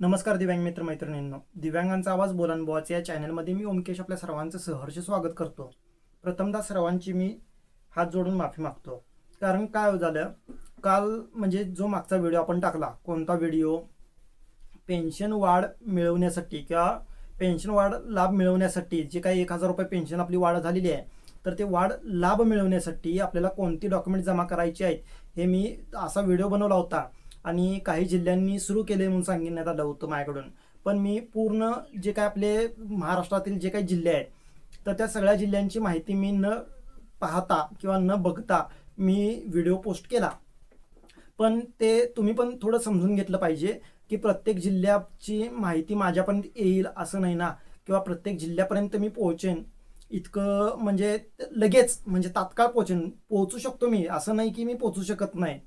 नमस्कार दिव्यांग मित्र मैत्रिणींनो. दिव्यांगांचा आवाज बोलान बुवाचे या चॅनलमध्ये मी ओमकेश आपल्या सर्वांचं सहर्ष स्वागत करतो. प्रथमदा सर्वांची मी हात जोडून माफी मागतो. कारण काय हो झालं? काल म्हणजे जो मागचा व्हिडिओ आपण टाकला कोणता व्हिडिओ? पेन्शन वाढ मिळवण्यासाठी किंवा पेन्शन वाढ लाभ मिळवण्यासाठी जे काही एक हजार रुपये पेन्शन आपली वाढ झालेली आहे तर ते वाढ लाभ मिळवण्यासाठी आपल्याला कोणती डॉक्युमेंट जमा करायची आहेत हे मी असा व्हिडिओ बनवला होता. आणि काही जिल्ह्यांनी सुरू केले म्हणून सांगण्यात आलं होतं माझ्याकडून. पण मी पूर्ण जे काय आपले महाराष्ट्रातील जे काही जिल्हे आहेत तर त्या सगळ्या जिल्ह्यांची माहिती मी न पाहता किंवा न बघता मी व्हिडिओ पोस्ट केला. पण ते तुम्ही पण थोडं समजून घेतलं पाहिजे की प्रत्येक जिल्ह्याची माहिती माझ्यापर्यंत येईल असं नाही ना? किंवा प्रत्येक जिल्ह्यापर्यंत मी पोहोचेन इतकं म्हणजे लगेच म्हणजे तात्काळ पोहोचेन पोहोचू शकतो मी असं नाही की मी पोहोचू शकत नाही.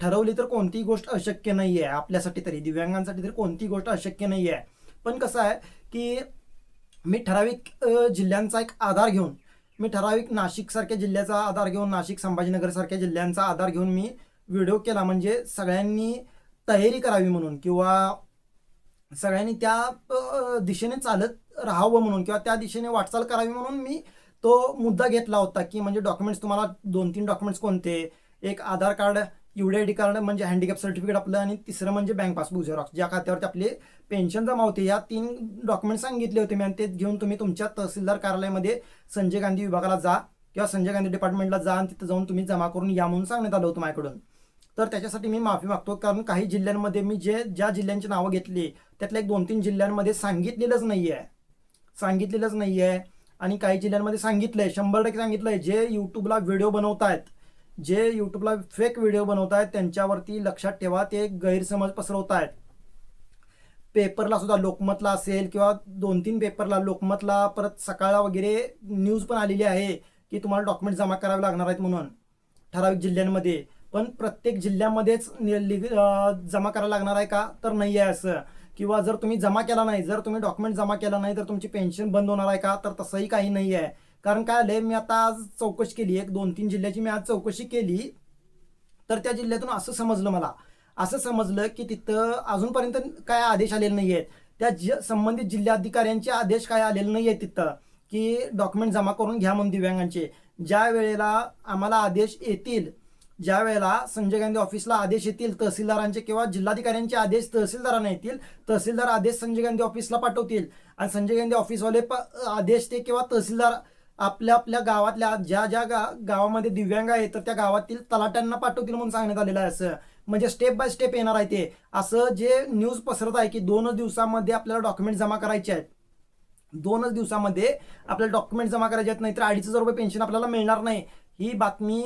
ठरवली तर कोणतीही गोष्ट अशक्य नाही आहे आपल्यासाठी तरी दिव्यांगांसाठी तरी कोणतीही गोष्ट अशक्य नाही आहे पण कसं आहे की मी ठराविक जिल्ह्यांचा एक आधार घेऊन मी ठराविक नाशिकसारख्या जिल्ह्याचा आधार घेऊन नाशिक संभाजीनगरसारख्या जिल्ह्यांचा आधार घेऊन मी व्हिडिओ केला. म्हणजे सगळ्यांनी तयारी करावी म्हणून किंवा सगळ्यांनी त्या दिशेने चालत राहावं म्हणून किंवा त्या दिशेने वाटचाल करावी म्हणून मी तो मुद्दा घेतला होता की म्हणजे डॉक्युमेंट्स तुम्हाला दोन तीन डॉक्युमेंट्स कोणते? एक Aadhaar card U D I D card म्हणजे हँडिकॅप सर्टिफिकेट आपलं आणि तिसरं म्हणजे बँक पासबुक झेरॉक्स ज्या खात्यावरती आपले पेन्शन जमा होते या तीन डॉक्युमेंट सांगितले होते मी आणि ते घेऊन तुम्ही तुमच्या तहसीलदार कार्यालयामध्ये संजय गांधी विभागाला जा किंवा संजय गांधी डिपार्टमेंटला जा आणि तिथं जाऊन तुम्ही जमा करून या म्हणून सांगण्यात आलं होतं माझ्याकडून. तर त्याच्यासाठी मी माफी मागतो कारण काही जिल्ह्यांमध्ये मी जे ज्या जिल्ह्यांची नावं घेतली त्यातल्या एक दोन तीन जिल्ह्यांमध्ये सांगितलेलंच नाही आहे सांगितलेलंच नाही आहे आणि काही जिल्ह्यांमध्ये सांगितलंय शंभर टक्के सांगितलंय जे यूट्यूबला व्हिडिओ बनवतायत जे यूट्यूबला फेक व्हिडिओ बनवत आहेत त्यांच्यावरती लक्षात ठेवा ते गैरसमज पसरवत आहेत पेपरला सुद्धा लोकमतला असेल किंवा दोन तीन पेपरला लोकमतला परत सकाळला वगैरे न्यूज पण आलेली आहे की तुम्हाला डॉक्युमेंट जमा करावे लागणार आहेत म्हणून ठराविक जिल्ह्यांमध्ये. पण प्रत्येक जिल्ह्यामध्येच नि- लिग- जमा करायला लागणार आहे का? तर नाही आहे असं. किंवा जर तुम्ही जमा केला नाही जर तुम्ही डॉक्युमेंट जमा केला नाही तर तुमची पेन्शन बंद होणार आहे का? तर तसंही काही नाही आहे. कारण काय आलंय मी आता आज चौकशी केली एक दोन तीन जिल्ह्याची मी आज चौकशी केली. तर त्या जिल्ह्यातून असं समजलं मला. असं समजलं की तिथं अजूनपर्यंत काय आदेश आलेले नाही आहेत त्या जि संबंधित जिल्हाधिकाऱ्यांचे आदेश काय आलेले नाही आहेत तिथं की डॉक्युमेंट जमा करून घ्या म्हणून दिव्यांगांचे. ज्या वेळेला आम्हाला आदेश येतील ज्या वेळेला संजय गांधी ऑफिसला आदेश येतील तहसीलदारांचे किंवा जिल्हाधिकाऱ्यांचे आदेश तहसीलदारांना येतील तहसीलदार आदेश संजय गांधी ऑफिसला पाठवतील. आणि संजय गांधी ऑफिसवाले प- आदेश ते किंवा तहसीलदार आपल्या आपल्या गावातल्या ज्या ज्या गा गावामध्ये दिव्यांग आहेत तर त्या गावातील तलाट्यांना पाठवतील म्हणून सांगण्यात आलेलं आहे असं. म्हणजे स्टेप बाय स्टेप येणार आहे ते. असं जे न्यूज पसरत आहे की दोनच दिवसामध्ये आपल्याला डॉक्युमेंट जमा करायचे आहेत. दोनच दिवसामध्ये आपल्याला डॉक्युमेंट जमा करायचे आहेत नाहीतर अडीच हजार रुपये पेन्शन आपल्याला मिळणार नाही. ही बातमी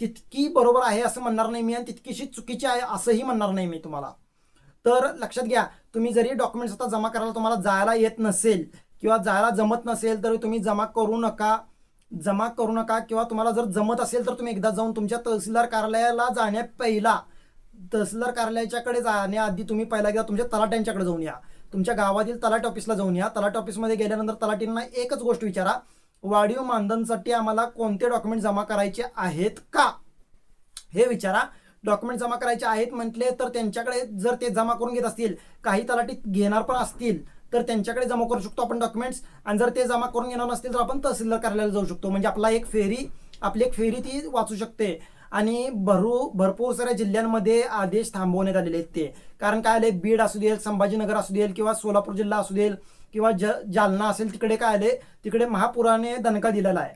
तितकी बरोबर आहे असं म्हणणार नाही मी आणि तितकीशी चुकीची आहे असंही म्हणणार नाही मी तुम्हाला. तर लक्षात घ्या तुम्ही जरी डॉक्युमेंट्स आता जमा करायला तुम्हाला जायला येत नसेल किंवा जायला जमत नसेल तर तुम्ही जमा करू नका. जमा करू नका किंवा तुम्हाला जर जमत असेल तर तुम्ही एकदा जाऊन तुमच्या तहसीलदार कार्यालयाला जाण्या पहिला. तहसीलदार कार्यालयाच्याकडे जाण्याआधी तुम्ही पहिला एकदा तुमच्या तलाट्यांच्याकडे जाऊन या. तुमच्या गावातील तलाट ऑफिसला जाऊन या. तलाट ऑफिसमध्ये गेल्यानंतर तलाटींना एकच गोष्ट विचारा. वाढीव मानधनसाठी आम्हाला कोणते डॉक्युमेंट जमा करायचे आहेत का? हे विचारा. डॉक्युमेंट जमा करायचे आहेत म्हटले तर त्यांच्याकडे जर ते जमा करून घेत असतील काही तलाठी घेणार पण असतील तर त्यांच्याकडे जमा करू शकतो आपण डॉक्युमेंट्स आणि जर ते जमा करून घेणार नसतील तर आपण तहसीलदार कार्यालयाला जाऊ शकतो. म्हणजे आपला एक फेरी आपली एक फेरी ती वाचू शकते. आणि भरू भरपूर साऱ्या जिल्ह्यांमध्ये आदेश थांबवण्यात आलेले आहेत ते. कारण काय आले बीड असू देल संभाजीनगर असू देल किंवा सोलापूर जिल्हा असू देल किंवा ज जालना असेल तिकडे काय आले तिकडे महापुराने दणका दिलेला आहे.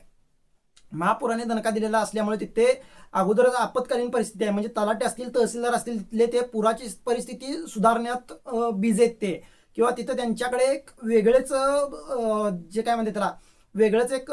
महापुराने दणका दिलेला असल्यामुळे तिथे अगोदरच आपत्कालीन परिस्थिती आहे. म्हणजे तलाटे असतील तहसीलदार असतील तिथले ते पुराची परिस्थिती सुधारण्यात बीज आहेत ते. किंवा तिथं त्यांच्याकडे एक वेगळेच जे काय म्हणते त्याला वेगळंच एक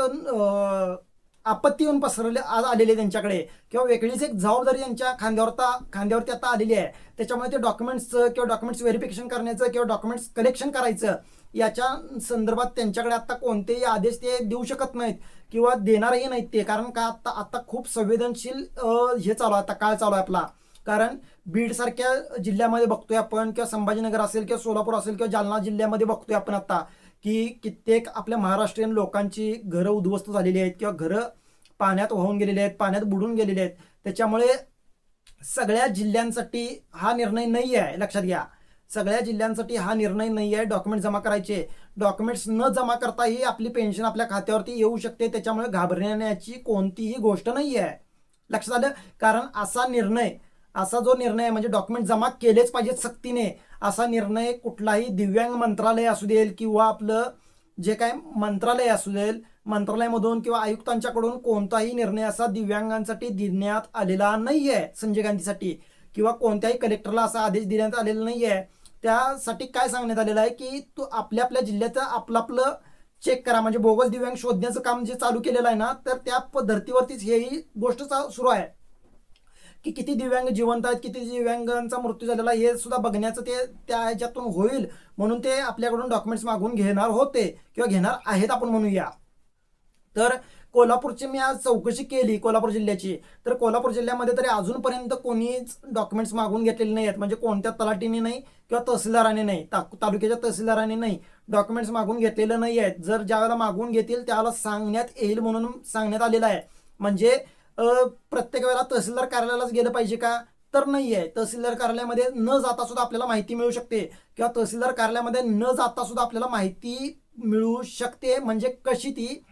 आपत्ती येऊन पसरले आज आलेले त्यांच्याकडे. किंवा वेगळीच एक जबाबदारी त्यांच्या खांद्यावरता खांद्यावरती आता आलेली आहे. त्याच्यामुळे ते डॉक्युमेंट्सचं किंवा डॉक्युमेंट्स व्हेरिफिकेशन करण्याचं किंवा डॉक्युमेंट्स कलेक्शन करायचं याच्या संदर्भात त्यांच्याकडे आता कोणतेही आदेश ते देऊ शकत नाहीत किंवा देणारही नाहीत ते. कारण का आता आता खूप संवेदनशील हे चालू आहे आता काळ चालू आहे आपला. कारण बीडसारख्या जिल्ह्यामध्ये बघतोय आपण किंवा संभाजीनगर असेल किंवा सोलापूर असेल किंवा जालना जिल्ह्यामध्ये बघतोय आपण आता की कित्येक आपल्या महाराष्ट्रीयन लोकांची घरं उद्ध्वस्त झालेली आहेत किंवा घरं पाण्यात वाहून गेलेली आहेत पाण्यात बुडून गेलेली आहेत. त्याच्यामुळे सगळ्या जिल्ह्यांसाठी हा निर्णय नाही आहे लक्षात घ्या. सगळ्या जिल्ह्यांसाठी हा निर्णय नाही आहे डॉक्युमेंट जमा करायचे. डॉक्युमेंट्स न जमा करताही आपली पेन्शन आपल्या खात्यावरती येऊ शकते त्याच्यामुळे घाबरण्याची कोणतीही गोष्ट नाही आहे लक्षात आलं? कारण असा निर्णय असा जो निर्णय म्हणजे डॉक्युमेंट जमा केलेच पाहिजेत सक्तीने असा निर्णय कुठलाही दिव्यांग मंत्रालय असू देल किंवा आपलं जे काय मंत्रालय असू देल मंत्रालयामधून किंवा आयुक्तांच्याकडून कोणताही निर्णय असा दिव्यांगांसाठी देण्यात आलेला नाही आहे संजय गांधीसाठी. किंवा कोणत्याही कलेक्टरला असा आदेश देण्यात आलेला नाही आहे त्यासाठी काय सांगण्यात आलेलं आहे की तू आपल्या आपल्या जिल्ह्याचं आपलं आपलं चेक करा. म्हणजे बोगस दिव्यांग शोधण्याचं काम जे चालू केलेलं आहे ना तर त्या पद्धतीवरतीच हेही गोष्ट सुरू आहे. की किती दिव्यांग जिवंत आहेत किती दिव्यांगांचा मृत्यू झालेला आहे हे सुद्धा बघण्याचं ते त्या ह्याच्यातून होईल. म्हणून ते आपल्याकडून डॉक्युमेंट्स मागून घेणार होते किंवा घेणार आहेत आपण म्हणूया. तर कोल्हापूरची मी आज चौकशी केली कोल्हापूर जिल्ह्याची. तर कोल्हापूर जिल्ह्यामध्ये तरी अजूनपर्यंत कोणीच डॉक्युमेंट्स मागून घेतलेले नाही आहेत म्हणजे कोणत्या तलाटीने नाही किंवा तहसीलदाराने नाही ता तालुक्याच्या तहसीलदाराने नाही डॉक्युमेंट्स मागून घेतलेलं नाही आहेत जर ज्यावेळेला मागून घेतील त्यावेळेला सांगण्यात येईल म्हणून सांगण्यात आलेलं आहे. म्हणजे प्रत्येक वेळेला तहसीलदार कार्यालयालाच गेलं पाहिजे का? तर नाही आहे तहसीलदार कार्यालयामध्ये न जाता सुद्धा आपल्याला माहिती मिळू शकते. किंवा तहसीलदार कार्यालयामध्ये न जाता सुद्धा आपल्याला माहिती मिळू शकते. म्हणजे कशी ती?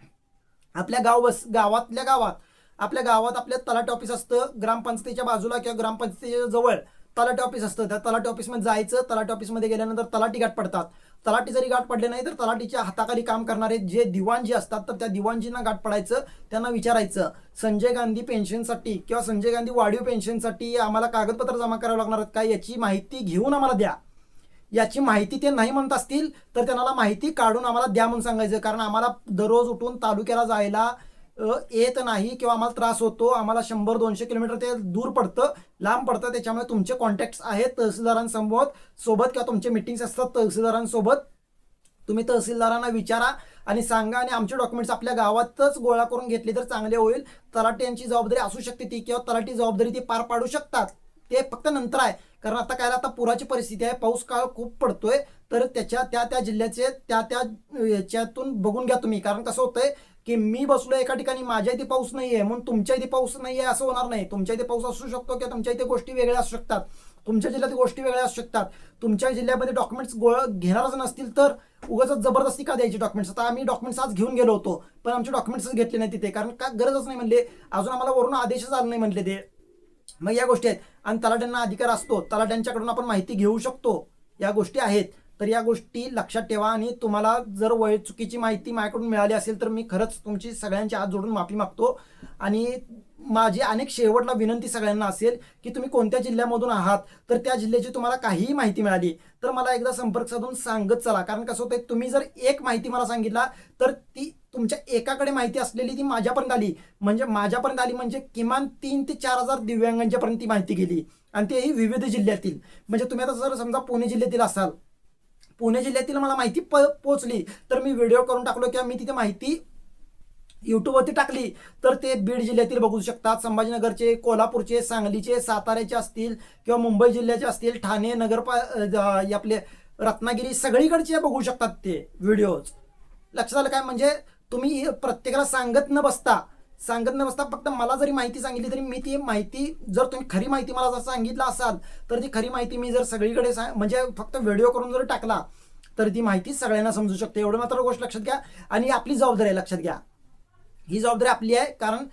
आपल्या गाव बस गावातल्या गावात. आपल्या गावात आपल्या तलाट ऑफिस असतं. ग्रामपंचायतीच्या बाजूला किंवा ग्रामपंचायतीच्या जवळ. तलाठी ऑफिस असतं. त्या तलाठी ऑफिसमध्ये जायचं तलाठी ऑफिसमध्ये गेल्यानंतर तलाठी गाठ पडतात. तलाठी जरी गाठ पडले नाही तर तलाठीच्या हाताखाली काम करणारे जे दिवाणजी असतात तर त्या दिवाणजींना गाठ पडायचं त्यांना विचारायचं संजय गांधी पेन्शनसाठी किंवा संजय गांधी वाढीव पेन्शनसाठी आम्हाला कागदपत्र जमा करावं लागणार आहेत का? याची माहिती घेऊन आम्हाला द्या. याची माहिती ते नाही म्हणत असतील तर त्यांना माहिती काढून आम्हाला द्या म्हणून सांगायचं. कारण आम्हाला दररोज उठून तालुक्याला जायला येत नाही किंवा आम्हाला त्रास होतो आम्हाला शंभर दोनशे किलोमीटर ते दूर पडतं लांब पडतं त्याच्यामुळे तुमचे कॉन्टॅक्ट्स आहेत तहसीलदारांसमोर. सोबत किंवा तुमचे मिटिंग्स असतात तहसीलदारांसोबत. तुम्ही तहसीलदारांना विचारा आणि सांगा आणि आमचे डॉक्युमेंट्स आपल्या गावातच गोळा करून घेतले तर चांगले होईल. तलाठी यांची जबाबदारी असू शकते ती किंवा तलाठी जबाबदारी ती पार पाडू शकतात. ते फक्त नंतर आहे. कारण आता काय आता पुराची परिस्थिती आहे. पाऊस काळ खूप पडतोय. तर त्याच्या त्या त्या जिल्ह्याचे त्या त्या याच्यातून बघून घ्या तुम्ही. कारण कसं होतंय की मी बसलो एका ठिकाणी माझ्या इथे पाऊस नाहीये म्हणून तुमच्या इथे पाऊस नाहीये असं होणार नाही. तुमच्या इथे पाऊस असू शकतो किंवा तुमच्या इथे गोष्टी वेगळ्या असू शकतात. तुमच्या जिल्ह्यात गोष्टी वेगळ्या असू शकतात. तुमच्या जिल्ह्यामध्ये डॉक्युमेंट्स गोळ घेणारच नसतील तर उगाच जबरदस्ती का द्यायची डॉक्युमेंट्स आता आम्ही डॉक्युमेंट्स आज घेऊन गेलो होतो पण आमचे डॉक्युमेंट्सच घेतले नाही तिथे. कारण का गरजच नाही म्हणले. अजून आम्हाला वरून आदेशच आला नाही म्हणले ते. मग या गोष्टी आहेत. आणि तलाट्यांना अधिकार असतो. तलाट्यांच्याकडून आपण माहिती घेऊ शकतो. या गोष्टी आहेत. तर या गोष्टी लक्षात ठेवा आणि तुम्हाला जर वय चुकीची माहिती माझ्याकडून मिळाली असेल तर मी खरंच तुमची सगळ्यांची हात जोडून माफी मागतो. आणि माझी अनेक शेवटला विनंती सगळ्यांना असेल की तुम्ही कोणत्या जिल्ह्यामधून आहात? तर त्या जिल्ह्याची तुम्हाला काहीही माहिती मिळाली तर मला एकदा संपर्क साधून सांगत चला. कारण कसं होतंय तुम्ही जर एक माहिती मला सांगितला तर ती तुमच्या एकाकडे माहिती असलेली ती माझ्यापर्यंत आली. म्हणजे माझ्यापर्यंत आली म्हणजे किमान तीन ते चार हजार दिव्यांगांच्यापर्यंत ती माहिती गेली. आणि तेही विविध जिल्ह्यातील. म्हणजे तुम्ही आता जर समजा पुणे जिल्ह्यातील असाल पुणे जिल्ह्यातील मला माहिती प पोचली. तर मी व्हिडिओ करून टाकलो किंवा मी तिथे माहिती यूट्यूबवरती टाकली तर ते बीड जिल्ह्यातील बघू शकतात. संभाजीनगरचे कोल्हापूरचे सांगलीचे साताऱ्याचे असतील किंवा मुंबई जिल्ह्याचे असतील ठाणे नगरपा आपले रत्नागिरी सगळीकडचे बघू शकतात ते व्हिडिओज लक्षात आलं काय? म्हणजे तुम्ही प्रत्येकाला सांगत न बसता सांगत नसता फक्त मला जरी माहिती सांगितली तरी मी ती माहिती जर तुम्ही खरी माहिती मला जर सांगितलं असाल तर ती खरी माहिती मी जर सगळीकडे म्हणजे फक्त व्हिडिओ करून जर टाकला तर ती माहिती सगळ्यांना समजू शकते. एवढं मात्र गोष्ट लक्षात घ्या आणि आपली जबाबदारी आहे लक्षात घ्या. ही जबाबदारी आपली आहे कारण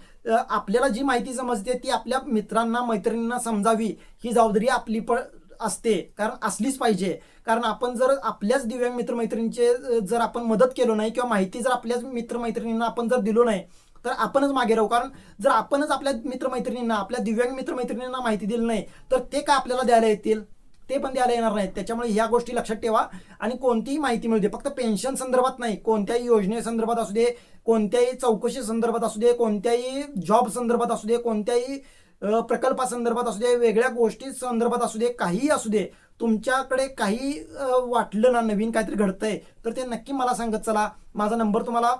आपल्याला जी माहिती समजते ती आपल्या मित्रांना मैत्रिणींना समजावी ही जबाबदारी आपली पण असते. कारण असलीच पाहिजे. कारण आपण जर आपल्याच दिव्यांग मित्रमैत्रिणींचे जर आपण मदत केलो नाही किंवा माहिती जर आपल्याच मित्रमैत्रिणींना आपण जर दिलो नाही तर आपणच मागे राहू. कारण जर आपणच आपल्या मित्रमैत्रिणींना आपल्या दिव्यांग मित्रमैत्रिणींना माहिती दिली नाही तर ते का आपल्याला द्यायला येतील? ते पण द्यायला येणार नाहीत. त्याच्यामुळे ह्या गोष्टी लक्षात ठेवा आणि कोणतीही माहिती मिळू दे. फक्त पेन्शन संदर्भात नाही कोणत्याही योजनेसंदर्भात असू दे कोणत्याही चौकशी संदर्भात असू दे कोणत्याही जॉब संदर्भात असू दे कोणत्याही प्रकल्पासंदर्भात असू दे वेगळ्या गोष्टी संदर्भात असू दे काहीही असू दे तुमच्याकडे काही वाटलं ना नवीन काहीतरी घडतंय तर ते नक्की मला सांगत चला. माझा नंबर तुम्हाला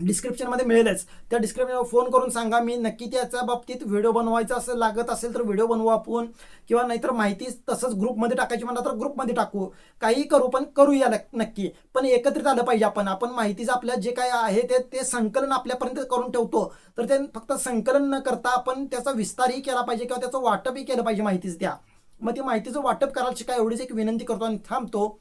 डिस्क्रिप्शनमध्ये मिळेलच. त्या डिस्क्रिप्शनवर फोन करून सांगा मी नक्की त्याच्या बाबतीत व्हिडिओ बनवायचा असं लागत असेल तर व्हिडिओ बनवू आपण. किंवा नाहीतर माहिती तसंच ग्रुपमध्ये टाकायची म्हणलं तर ग्रुपमध्ये टाकू. काही करू पण करूया नक्की. पण एकत्रित आलं पाहिजे आपण. आपण माहितीचं आपल्या जे काय आहे ते ते संकलन आपल्यापर्यंत करून ठेवतो. तर ते फक्त संकलन न करता आपण त्याचा विस्तारही केला पाहिजे किंवा त्याचं वाटपही केलं पाहिजे माहितीच द्या मग ती माहितीचं वाटप करायला शिका एवढीच एक विनंती करतो आणि थांबतो.